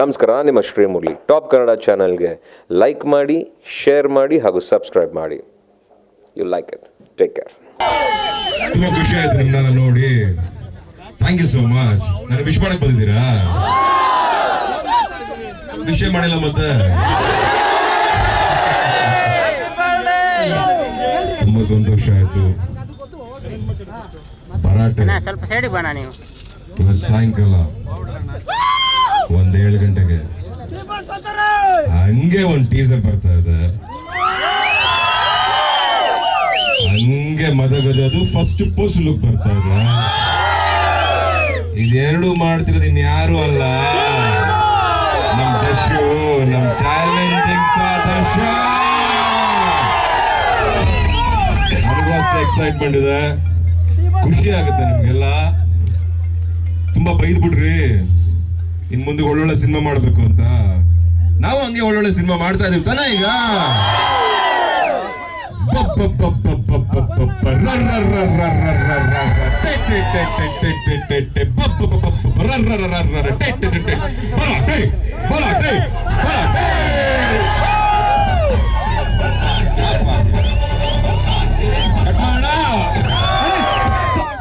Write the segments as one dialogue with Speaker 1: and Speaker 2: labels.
Speaker 1: ನಮಸ್ಕಾರ ನಿಮ್ಮ ಶ್ರೀಮುರಳಿ ಟಾಪ್ ಕನ್ನಡ ಚಾನಲ್ಗೆ ಲೈಕ್ ಮಾಡಿ ಶೇರ್ ಮಾಡಿ ಹಾಗೂ ಸಬ್ಸ್ಕ್ರೈಬ್ ಮಾಡಿ. You like it take care
Speaker 2: ತುಂಬ ಖುಷಿ ಆಯ್ತು ನಿಮ್ಮನ್ನ ನೋಡಿ. ಥ್ಯಾಂಕ್ ಯು ಸೋ ಮಚ್ ನಾನು ವಿಶ್ ಮಾಡಕ್ ಬಂದಿದ್ದೀರಾ? ವಿಷಯ ಮಾಡಿಲ್ಲ ಮತ್ತೆ? ತುಂಬಾ ಸಂತೋಷ ಆಯ್ತು. ಪರಾಟೆ
Speaker 3: ಸ್ವಲ್ಪ ಸೈಡಿಗೆ ಬಣ್ಣ ನೀವು.
Speaker 2: ಇವತ್ತು ಸಾಯಂಕಾಲ. ಒಂದ್ ಏಳು ಗಂಟೆಗೆ. ಹಂಗೆ ಒಂದು ಟೀಸರ್ ಬರ್ತಾ ಇದೆ. ಹಂಗೆ ಮದಗಜದು ಫಸ್ಟ್ ಪೋಸ್ಟ್ ಲುಕ್ ಬರ್ತಾ ಇದೆ. ಇದೆರಡು ಮಾಡ್ತಿರೋದು ಇನ್ಯಾರು ಅಲ್ಲ. ನಮ್ ದಶು ನಮ್ ಚಾಲೆಂಜಿಂಗ್ ಸ್ಟಾರ್ ದಶ ಎಕ್ಸೈಟ್ಮೆಂಟ್ ಇದೆ. ಖುಷಿ ಆಗುತ್ತೆ ನಿಮ್ಗೆಲ್ಲ. ತುಂಬಾ ಬೈದ್ ಬಿಡ್ರಿ ಇನ್ ಮುಂದೆ ಒಳ್ಳೊಳ್ಳೆ ಸಿನಿಮಾ ಮಾಡಬೇಕು ಅಂತ. ನಾವು ಹಂಗೆ ಒಳ್ಳೊಳ್ಳೆ ಸಿನಿಮಾ ಮಾಡ್ತಾ ಇದೀವಿ ತಾನೇ ಈಗ?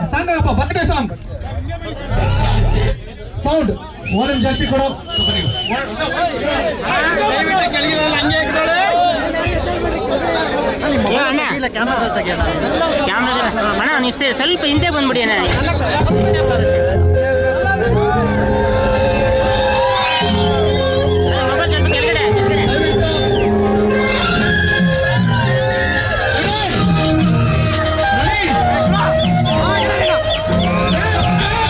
Speaker 4: ಸಾಂಗ್ ಸಾಂಗ್ ಸೌಂಡ್ ಓನಂ ಜಾಸ್ತಿ ಕೊಡು
Speaker 3: ಅಣ್ಣ ನೀವು ಸ್ವಲ್ಪ ಹಿಂದೆ ಬಂದ್ಬಿಡಿ ಅಣ್ಣ Let's go!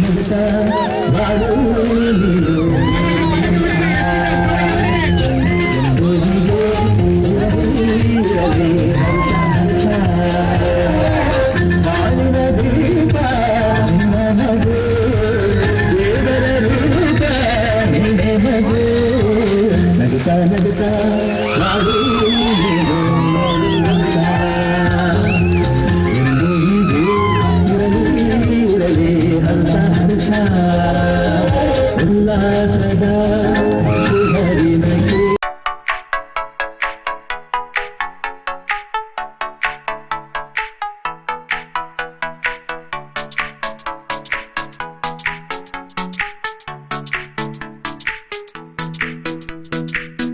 Speaker 3: அமுத நடுக்க
Speaker 5: நடுக்க